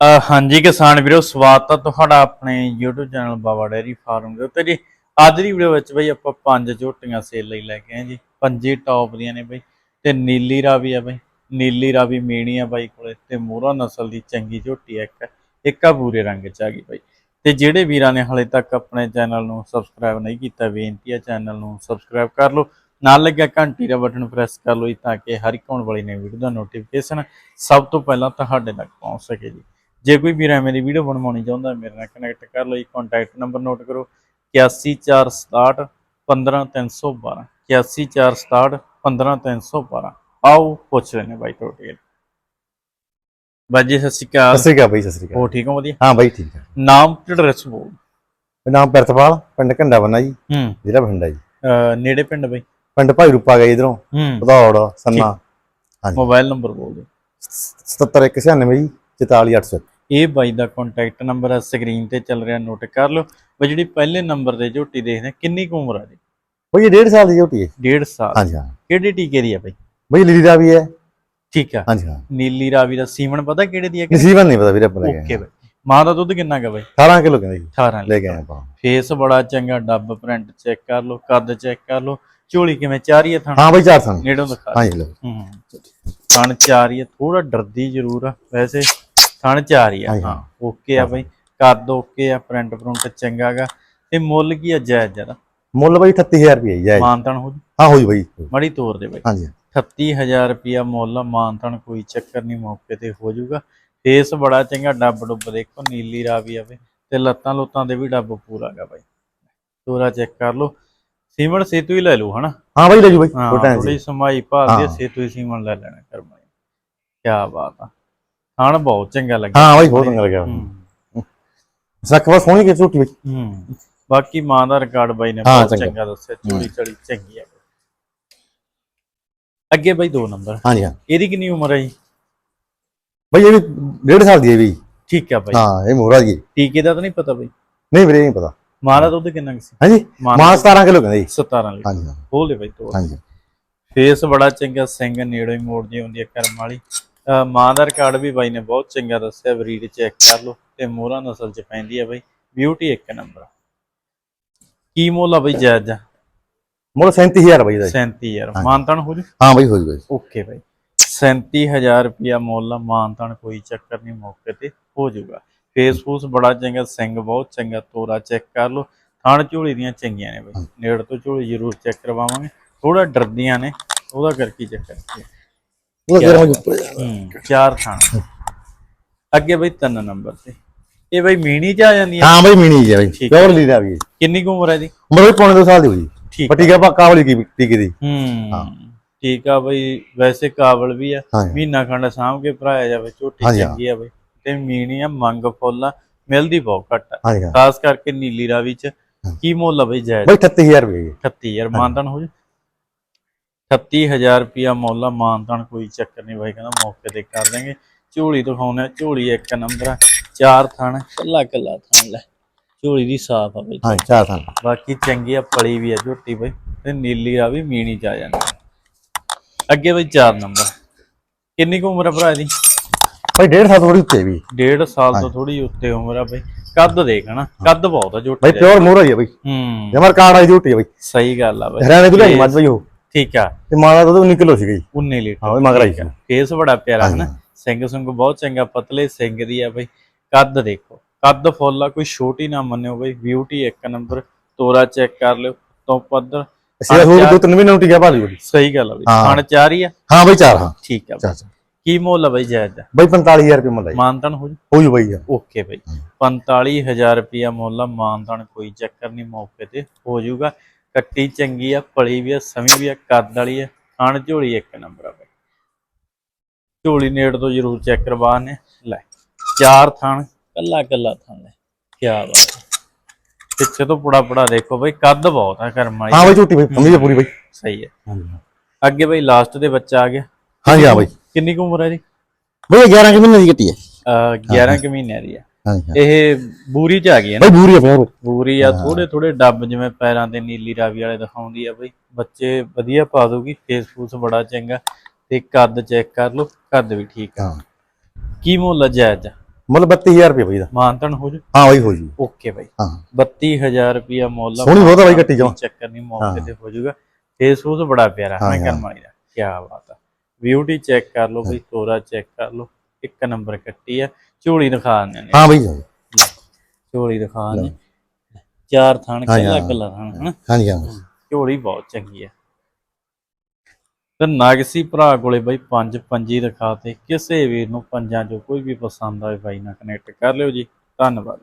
ਹਾਂਜੀ ਕਿਸਾਨ ਵੀਰੋ, ਸਵਾਗਤ ਹੈ ਤੁਹਾਡਾ ਆਪਣੇ YouTube channel Baba dairy farm ਦੇ ਉੱਤੇ ਜੀ। ਅੱਜ ਦੀ ਵੀਡੀਓ ਵਿੱਚ ਬਈ ਆਪਾਂ ਪੰਜ ਝੋਟੀਆਂ ਸੇਲ ਲਈ ਲੈ ਕੇ ਆਏ ਜੀ। ਪੰਜੇ ਟੌਪ ਦੀਆਂ ਨੇ ਬਈ ਤੇ ਨੀਲੀ ਰਾਵੀ ਆ ਬਈ। ਨੀਲੀ ਰਾਵੀ ਮੇਣੀ ਆ ਬਾਈ ਕੋਲੇ ਤੇ ਮੋਹਰਾ ਨਸਲ ਦੀ ਚੰਗੀ ਝੋਟੀ ਇੱਕ। ਇੱਕ ਆ ਬੂਰੇ ਰੰਗ ਚ ਆ ਗਈ ਬਈ। ਤੇ ਜਿਹੜੇ ਵੀਰਾਂ ਨੇ ਹਲੇ ਤੱਕ ਆਪਣੇ ਚੈਨਲ ਨੂੰ ਸਬਸਕ੍ਰਾਈਬ ਨਹੀਂ ਕੀਤਾ, ਬੇਨਤੀ ਆ ਚੈਨਲ ਨੂੰ ਸਬਸਕ੍ਰਾਈਬ ਕਰ ਲਓ। ਨਾਲ ਲੱਗਿਆ ਘੰਟੀ ਦਾ ਬਟਨ ਪ੍ਰੈਸ ਕਰ ਲਓ ਜੀ, ਤਾਂ ਕਿ ਹਰ ਇੱਕ ਆਉਣ ਵਾਲੀ ਨਵੀਂ ਵੀਡੀਓ ਦਾ ਨੋਟੀਫਿਕੇਸ਼ਨ ਸਭ ਤੋਂ ਪਹਿਲਾਂ ਤੁਹਾਡੇ ਤੱਕ ਪਹੁੰਚ ਸਕੇ ਜੀ। ਜੇ ਕੋਈ ਵੀਰ ਐਵੇਂ ਦੀ ਵੀਡੀਓ ਬਣਵਾਉਣੀ ਚਾਹੁੰਦਾ ਮੇਰੇ ਨਾਲ ਕਨੈਕਟ ਕਰ ਲਓ ਜੀ ਕੰਟੈਕਟ ਨੰਬਰ ਨੋਟ ਕਰੋ 81467 15312 81467 15312 ਆਓ ਪੁੱਛ ਲੈਣੇ ਬਾਈ ਤੁਹਾਡੇ ਬਾਈ ਜੀ ਸਤਿ ਸ਼੍ਰੀ ਸਤਿ ਅਕਾਲ ਸ੍ਰੀ ਅਕਾਲ ਬਈ ਸਤਿ ਸ੍ਰੀ ਅਕਾਲ। ਹੋ ਠੀਕ ਹੋ ਵਧੀਆ? ਹਾਂ ਬਾਈ ਠੀਕ ਹੈ ਨਾਮ ਤੇ ਐਡਰੈਸ ਬੋਲ ਮੇਰਾ ਨਾਮ ਪ੍ਰਿਤਪਾਲ ਪਿੰਡ ਘੰਡਾ ਬੰਨਾ ਜੀ। ਹੂੰ। ਜ਼ਿਲ੍ਹਾ ਬਠਿੰਡਾ ਜੀ। ਨੇੜੇ ਪਿੰਡ ਬਈ? ਪਿੰਡ ਭਾਈ ਰੂਪਾ ਗਏ ਇਧਰੋਂ। ਭਦੌੜ ਸੰਨਾ। ਹਾਂਜੀ। ਮੋਬਾਈਲ ਨੰਬਰ ਬੋਲ ਦਿਓ। 77196 ਜੀ 44801 ਇਹ ਬਾਈ ਦਾ ਕੰਟੈਕਟ ਨੰਬਰ ਹੈ ਸਕਰੀਨ ਤੇ ਚੱਲ ਰਿਹਾ ਨੋਟ ਕਰ ਲਓ। ਬਈ ਜਿਹੜੀ ਪਹਿਲੇ ਨੰਬਰ ਤੇ ਝੋਟੀ ਦੇਖਦੇ ਆ, ਕਿੰਨੀ ਕੁ ਉਮਰ ਆ ਜੀ ਬਈ ਇਹ 1.5 ਸਾਲ ਦੀ ਝੋਟੀ ਹੈ। ਡੇਢ ਸਾਲ। ਹਾਂਜੀ ਹਾਂ। ਕਿਹੜੇ ਟੀਕੇ ਦੀ ਆ ਬਈ? ਬਈ ਲੀਲੀ ਦਾ ਵੀ ਹੈ। ਠੀਕ ਆ। ਹਾਂਜੀ ਹਾਂ। ਨੀਲੀ ਰਾਵੀ ਦਾ ਸੀਮਨ ਪਤਾ ਕਿਹੜੇ ਦੀ ਹੈ ਨਸੀਬਨ ਨਹੀਂ ਪਤਾ ਵੀਰੇ ਆਪਾਂ ਲੈ ਓਕੇ ਗਏ ਬਈ। ਮਾਂ ਦਾ ਦੁੱਧ ਕਿੰਨਾ ਕਾ ਬਈ? 18 ਕਿਲੋ ਕਹਿੰਦੇ ਜੀ। 18 ਲੈ ਆਏ ਆਪਾਂ। ਫੇਸ ਬੜਾ ਚੰਗਾ ਡੱਬ ਪ੍ਰਿੰਟ ਚੈੱਕ ਕਰ ਲਓ ਕੱਦ ਚੈੱਕ ਕਰ ਲਓ। ਝੋਲੀ ਕਿਵੇਂ ਚਾਰੀ ਹੈ ਥਣ? ਹਾਂ ਬਈ ਚਾਰ ਸਾਲ ਨੇੜੋਂ ਦਿਖਾ। ਹਾਂਜੀ ਲੋ ਹੂੰ ਥਣ ਚਾਰੀ ਹੈ ਥੋੜਾ ਡਰਦੀ ਜ਼ਰੂਰ ਆ ਵੈਸੇ। ਥਣ ਚਾਰੀ ਆ। ਹਾਂ। ਓਕੇ ਆ ਬਈ। ਕੱਦ ਓਕੇ ਆ ਪ੍ਰਿੰਟ ਪ੍ਰਿੰਟ ਚੰਗਾਗਾ ਤੇ ਮੁੱਲ ਕੀ ਆ ਜਾਇਜ਼ ਜਰਾ ਮੁੱਲ ਬਈ 38000 ਰੁਪਏ ਜੀ ਮਾਨਤਨ ਹੋ ਜੂ? ਹਾਂ ਹੋਈ ਬਈ। ਮੜੀ ਤੋਰ ਦੇ ਬਈ। ਹਾਂਜੀ। 38000 ਰੁਪਿਆ ਮੁੱਲ ਮਾਨਤਨ ਕੋਈ ਚੱਕਰ ਨਹੀਂ ਮੌਕੇ ਤੇ ਹੋ ਜਾਊਗਾ ਫੇਸ ਬੜਾ ਚੰਗਾ ਡੱਬ ਡੁੱਬ ਦੇਖੋ ਨੀਲੀ ਰਾਵੀ ਆਵੇ ਤੇ ਲੱਤਾਂ ਲੁੱਤਾਂ ਦੇ ਵੀ ਡੱਬ ਪੂਰਾ ਹੈਗਾ ਬਾਈ। ਤੋਰਾ ਚੈੱਕ ਕਰ ਲਓ। ਸੀਮਨ ਸੇਤੂ ਹੀ ਲੈ ਲਓ ਹਨਾ? ਹਾਂ ਬਈ ਲੈ ਜੂ ਬਈ। ਥੋੜੀ ਸਮਾਈ ਭਾਲਦੀ ਹੈ ਹਾਂ। ਸੇਤੂ ਹੀ ਸੀਮਨ ਲੈ ਲੈਣਾ ਕਰਮਾਈ ਕੀ ਬਾਤ ਆ। ਖਾਣ ਬਹੁਤ ਚੰਗਾ ਲੱਗਾ ਹਾਂ ਬਈ ਬਹੁਤ ਚੰਗਾ ਲੱਗਿਆ। ਸੱਕਵਾ ਸੋਹਣੀ ਕਿ ਝੋਟੀ ਬਈ ਹੂੰ। ਬਾਕੀ ਮਾਂ ਦਾ ਰਿਕਾਰਡ ਬਾਈ ਨੇ ਹਾਂ, ਬਹੁਤ ਚੰਗਾ। ਚੰਗਾ ਦੱਸਿਆ ਚੋਰੀ ਚੜੀ ਚੰਗੀ ਆ। ਅੱਗੇ ਬਾਈ ਦੋ ਨੰਬਰ। ਹਾਂਜੀ ਹਾਂ। ਇਹਦੀ ਕਿੰਨੀ ਉਮਰ ਹੈ ਜੀ? ਬਈ ਇਹ ਵੀ 1.5 ਸਾਲ ਦੀ ਹੈ ਵੀ। ਠੀਕ ਆ ਬਾਈ। ਹਾਂ ਇਹ ਮੋਹਰਾ ਜੀ। ਟੀਕੇ ਦਾ ਤਾਂ ਨਹੀਂ ਪਤਾ ਬਾਈ। ਨਹੀਂ ਵੀਰੇ ਨਹੀਂ ਪਤਾ। ਮਾਂ ਦਾ ਦੁੱਧ ਕਿੰਨਾ ਕੁ ਸੀ? ਹਾਂਜੀ ਮਾਂ ਮਾਂ 17 ਕਿਲੋ ਕਹਿੰਦੇ ਜੀ। 17 ਲੀਟਰ। ਹਾਂਜੀ ਹਾਂ। ਬਾਈ ਤੋੜ। ਹਾਂਜੀ। ਫੇਸ ਬੜਾ ਚੰਗਾ ਸਿੰਘ ਨੇੜੋਂ ਮੋੜ ਜੀ ਹੁੰਦੀ ਹੈ ਕਰਮ ਵਾਲੀ। ਮਾਂ ਦਾ ਰਿਕਾਰਡ ਵੀ ਬਾਈ ਨੇ ਬਹੁਤ ਚੰਗਾ ਦੱਸਿਆ ਬਰੀਡ ਚੈੱਕ ਕਰ ਲਓ ਤੇ ਮੋਹਰਾ ਨਸਲ ਚ ਪੈਂਦੀ ਹੈ ਬਾਈ। ਬਿਊਟੀ ਇੱਕ ਨੰਬਰ ਕੀ ਮੁੱਲ ਆ ਬਾਈ ਜਾਇਜ਼? ਆ ਮੁੱਲ 37000 ਬਈ ਦਾ ਜੀ। 37000 ਮਾਨਤਨ ਹੋ ਜੂ? ਹਾਂ ਬਈ ਹੋ ਜੂ ਬਈ। ਓਕੇ ਬਾਈ। 37000 ਰੁਪਿਆ ਮੁੱਲ ਆ, ਮਾਨਤਨ ਕੋਈ ਚੱਕਰ ਨਹੀਂ ਮੌਕੇ ਤੇ ਹੋ ਜਾਊਗਾ ਫੇਸ ਫੂਸ ਬੜਾ ਚੰਗਾ ਸਿੰਘ ਬਹੁਤ ਚੰਗਾ ਤੋਰਾ ਚੈੱਕ ਕਰ ਲਓ। ਥਣ ਝੋਲੀ ਦੀਆਂ ਚੰਗੀਆਂ ਨੇ ਬਾਈ। ਨੇੜ ਤੋਂ ਝੋਲੀ ਜ਼ਰੂਰ ਚੈੱਕ ਕਰਵਾਵਾਂਗੇ। ਥੋੜਾ ਡਰਦੀਆਂ ਨੇ ਉਹਦਾ ਕਰਕੇ। ਚੱਕਰ ਉਹ ਤੇਰਾ ਹੋ ਜੂ ਹੂੰ ਚਾਰ ਥਣ ਅੱਗੇ ਬਈ ਤਿੰਨ ਨੰਬਰ ਤੇ। ਇਹ ਬਈ ਮੀਣੀ ਚ ਆ ਜਾਂਦੀ ਹਾਂ ਬਈ ਮਿਣੀ ਜੀ ਬਈ। ਠੀਕ ਪਿਓਰ ਲੀਦਾ ਵੀ ਕਿੰਨੀ ਕੁ ਉਮਰ ਹੈ ਦੀ ਉਮਰ ਵੀ ਪੌਣੇ 2 ਸਾਲ ਦੀ ਹੋਈ ਠੀਕ ਪੱਟੀ ਕਾ ਕਾਵਲੀ ਕੀ ਟੀਕੇ ਦੀ। ਹੂੰ ਠੀਕ ਆ ਬਈ। ਵੈਸੇ ਕਾਬਲ ਵੀ ਆ। ਹਾਂ ਮਹੀਨਾ ਖੰਡ ਸਾਂਭ ਕੇ ਭਰਾਇਆ ਜਾਵੇ ਝੋਟੀ ਹਾਂਜੀ, ਹਾਂ। ਚੰਗੀ ਆ ਬਈ। ਤੇ ਮੀਣੀ ਆ ਮੰਗ ਫੁੱਲ ਆ ਮਿਲਦੀ ਬਹੁਤ ਘੱਟ ਆ। ਹਾਂਜੀ ਹਾਂ। ਖਾਸ ਕਰਕੇ ਨੀਲੀ ਰਾਵੀ ਚ। ਕੀ ਮੁੱਲ ਆ ਬਈ ਜਾਇਜ਼ ਬਈ 38000 ਰੁਪਏ ਜੀ। 38000 ਮਾਨਤਨ ਹੋ ਜੂ 38000 ਰੁਪਿਆ ਮੁੱਲ ਆ ਮਾਨਤਨ ਕੋਈ ਚੱਕਰ ਨਹੀਂ ਬਾਈ ਕਹਿੰਦਾ ਮੌਕੇ ਤੇ ਕਰ ਦਾਂਗੇ ਝੋਲੀ ਦਿਖਾਉਣੇ ਆ, ਝੋਲੀ ਇੱਕ ਨੰਬਰ ਆ ਚਾਰ ਥਣ ਕੱਲਾ ਕੱਲਾ ਥਣ ਲੈ ਝੋਲੀ ਦੀ ਸਾਫ਼ ਆ ਬਈ। ਹਾਂ ਚਾਰ ਸਾਲ ਬਾਕੀ ਚੰਗੀ ਆ ਪਲੀ ਵੀ ਆ ਝੋਟੀ ਬਈ ਤੇ ਨੀਲੀ ਰਾਵੀ ਮੀਣੀ ਚ ਆ ਜਾਂਦੀ। ਆ। ਅੱਗੇ ਬਈ 4 ਨੰਬਰ ਕਿੰਨੀ ਕੁ ਉਮਰ ਆ ਭਰਾ ਦੀ ਬਈ 1.5 ਸਾਲ ਥੋੜੀ ਉੱਤੇ ਵੀ। ਡੇਢ ਸਾਲ ਤੋਂ ਥੋੜੀ ਉੱਤੇ ਉਮਰ ਆ ਬਈ। ਕੱਦ ਦੇਖ ਹਨਾ ਕੱਦ ਬਹੁਤ ਆ ਝੋਟੀ ਬਈ ਦਾ। ਪਿਓਰ ਮੋਹਰਾ ਹੀ ਹੈ ਬਈ। ਹੂੰ। ਜਮਰ ਕਾਰਡ ਵਾਲੀ ਝੋਟੀ ਬਈ। ਸਹੀ ਗੱਲ ਆ ਬਈ। ਹਰਿਆਣੇ ਤੋਂ ਲਿਆਈ ਮੱਝ ਬਈ ਉਹ। ਠੀਕ ਆ। ਤੇ ਮਾਂ ਦਾ ਦੁੱਧ 19 ਕਿਲੋ ਸੀਗਾ। ਜੀ 19 ਲੀਟਰ। ਹਾਂ ਉਹ ਮਗਰ ਆਈ ਸੀ ਫੇਸ ਬੜਾ ਪਿਆਰਾ ਹਾਂਜੀ। ਹਨਾ ਸਿੰਘ ਸੁੰਗ ਬਹੁਤ ਚੰਗਾ ਪਤਲੇ ਸਿੰਘ ਦੀ ਆ ਬਈ। ਕੱਦ ਦੇਖੋ ਕੱਦ ਫੁੱਲ ਆ ਕੋਈ ਛੋਟੀ ਨਾ ਮੰਨਿਓ ਬਈ। ਬਿਊਟੀ ਇੱਕ ਨੰਬਰ ਤੋਰਾ ਚੈੱਕ ਕਰ ਲਿਓ ਤੋਂ ਪੱਧਰ ਸਿਆ ਹੋਰ ਦੋ ਤਿੰਨ ਮਹੀਨੇ ਟੀਕਾ ਭਾਲੀ ਬਈ ਸਹੀ ਗੱਲ ਆ ਬਈ। ਹਾਂ। ਖਾਣ ਚਾਰੀ ਆ। ਹਾਂ ਬਈ ਚਾਰ ਹਾਂ। ਠੀਕ ਆ ਕੀ ਮੁੱਲ ਆ ਬਈ ਜਾਇਜ਼? ਦਾ ਬਈ 45000 ਰੁਪਏ ਮੁੱਲ ਹੈ ਮਾਨਤਨ ਹੋ ਜੂ? ਹੋ ਜੂ ਬਈ ਓਕੇ ਬਈ। 45000 ਰੁਪਿਆ ਮੁੱਲ ਆ ਮਾਨਤਨ ਕੋਈ ਚੱਕਰ ਨਹੀਂ ਮੌਕੇ ਤੇ। ਹੋ ਜਾਊਗਾ ਕੱਟੀ ਚੰਗੀ ਆ ਪਲੀ ਵੀ ਆ ਸਮੀ ਵੀ ਆ ਕੱਦ ਵਾਲੀ ਆ ਖਾਣ ਝੋਲੀ ਇੱਕ ਨੰਬਰ ਆ ਬਈ। ਝੋਲੀ ਨੇੜ ਤੋਂ ਜ਼ਰੂਰ ਚੈੱਕ ਕਰਵਾਣੇ ਲੈ ਚਾਰ ਥਣ ਕੱਲਾ ਕੱਲਾ ਥਣ ਲੈ ਕੀ ਬਾਤ ਹੈ। ਪਿੱਛੇ ਤੋਂ ਪੁੜਾ ਪੁੜਾ ਦੇਖੋ ਬਈ ਕੱਦ ਬਹੁਤ ਆ ਕਰਮ ਵਾਲੀ। ਹਾਂ ਬਈ ਝੋਟੀ ਬਈ ਸਮਝੀ ਪੂਰੀ ਬਈ। ਸਹੀ ਹੈ ਅੱਗੇ ਬਈ ਲਾਸਟ ਦੇ ਬੱਚਾ ਆ ਗਿਆ। ਹਾਂਜੀ ਹਾਂ ਬਈ। ਕਿੰਨੀ ਕੁ ਉਮਰ ਹੈ ਜੀ ਬਈ 11 ਕਿ ਮਹੀਨੇ ਦੀ ਕੱਟੀ ਹੈ ਅਹ 11 ਕੁ ਮਹੀਨਿਆਂ ਦੀ ਹਾਂਜੀ ਇਹ ਬੂਰੀ ਚ ਆ ਗਈ ਹੈ ਨਾ? ਬਈ ਬੂਰੀ ਹੈ ਪਿਓਰ ਪੂਰੀ ਆ ਥੋੜੇ ਥੋੜੇ ਡੱਬ ਜਿਵੇਂ ਪੈਰਾਂ ਤੇ ਨੀਲੀ ਰਾਵੀ ਵਾਲੇ ਦਿਖਾਉਂਦੀ ਆ ਬਈ। ਬੱਚੇ ਵਧੀਆ ਪਾ ਦੂਗੀ ਫੇਸ ਫੂਸ ਬੜਾ ਚੰਗਾ। ਤੇ ਕੱਦ ਚੈੱਕ ਕਰ ਲਓ ਕੱਦ ਵੀ ਠੀਕ ਆ। ਹਾਂ। ਕੀ ਮੁੱਲ ਆ ਜਾਇਜ਼? ਆ? ਮੁੱਲ 32000 ਰੁਪਏ ਬਾਈ ਦਾ। ਮਾਨਤਨ ਹੋ ਜੂ? ਹਾਂ ਬਾਈ ਹੋ ਜੂ। ਓਕੇ ਬਾਈ। ਹਾਂ। 32000 ਰੁਪਿਆ ਮੁੱਲ ਆ। ਸੋਹਣੀ ਬਹੁਤ ਆ ਬਾਈ ਕੱਟੀ। ਕੋਈ ਚੱਕਰ ਨਹੀਂ ਮੌਕੇ ਤੇ ਹੋ। ਜਾਊਗਾ ਫੇਸ ਫੂਸ ਬੜਾ ਪਿਆਰਾ ਹੈ ਹਾਂ, ਕਰਮ ਵਾਲੀ ਦਾ। ਕੀ ਬਾਤ ਆ। ਬਿਊਟੀ ਚੈੱਕ ਕਰ ਲਓ ਬਈ ਤੋਰਾ ਚੈੱਕ ਕਰ ਲਓ। ਇੱਕ ਨੰਬਰ ਕੱਟੀ ਆ। ਝੋਲੀ ਦਿਖਾ ਦਿੰਦੇ ਨੇ। ਹਾਂ ਬਾਈ ਝੋਲੀ ਦਿਖਾ ਨੇ ਚਾਰ ਥਣ ਹਾਂ, ਕੱਲਾ ਹਾਂ। ਕੱਲਾ ਥਣ ਹਨਾ? ਹਾਂਜੀ ਹਾਂ ਝੋਲੀ ਬਹੁਤ ਚੰਗੀ ਆ। ਤੇ ਨਾਗਸੀ ਭਰਾ ਕੋਲੇ ਬਾਈ ਪੰਜ ਪੰਜੀ ਦਿਖਾਤੇ ਕਿਸੇ ਵੀਰ ਨੂੰ ਪੰਜਾਂ ਚੋਂ ਕੋਈ ਵੀ ਪਸੰਦ ਆਵੇ ਬਾਈ ਨਾਲ ਕਨੈਕਟ ਕਰ ਲਿਓ ਜੀ। ਧੰਨਵਾਦ